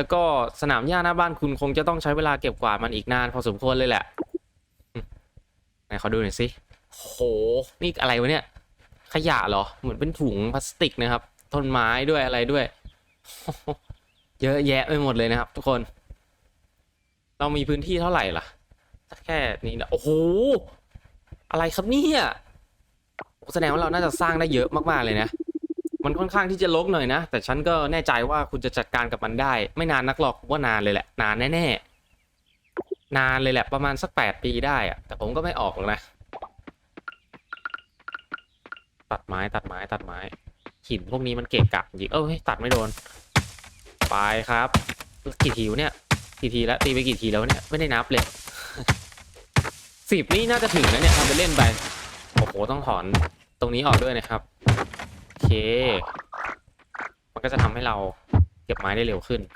แล้วก็สนามหญ้าหน้าบ้านคุณคงจะต้องใช้เวลาเก็บกวาดมันอีกนานพอสมควรเลยแหละไหนขอดูหน่อยสิโห นี่อะไรวะเนี่ย ขยะเหรอ เหมือนเป็นถุงพลาสติกนะครับ ต้นไม้ด้วยอะไรด้วย เยอะแยะไปหมดเลยนะครับ ทุกคน เรามีพื้นที่เท่าไหร่ล่ะ แค่นี้นะ โอ้โห อะไรครับเนี่ย แสดงว่าเราน่าจะสร้างได้เยอะมากๆเลยนะ มันค่อนข้างที่จะลกหน่อยนะ แต่ฉันก็แน่ใจว่าคุณจะจัดการกับมันได้ ไม่นานนักหรอกว่านานเลยแหละ นานแน่ๆ นานเลยแหละประมาณสักแปดปีได้อะแต่ผมก็ไม่ออกหรอกนะ ตัดไม้ตัดไม้ตัดไม้หินพวกนี้มันเกะกะจริงเอ้ยตัดไม่โดน ไปครับ กี่ทีวเนี่ยกี่ทีแล้วตีไปกี่ทีแล้วเนี่ยไม่ได้นับเลยสิบนี่น่าจะถึงแล้วเนี่ยทำไปเล่นไปโอ้โหต้องถอนตรงนี้ออกด้วยนะครับ มันก็จะทำให้เราเก็บไม้ได้เร็วขึ้น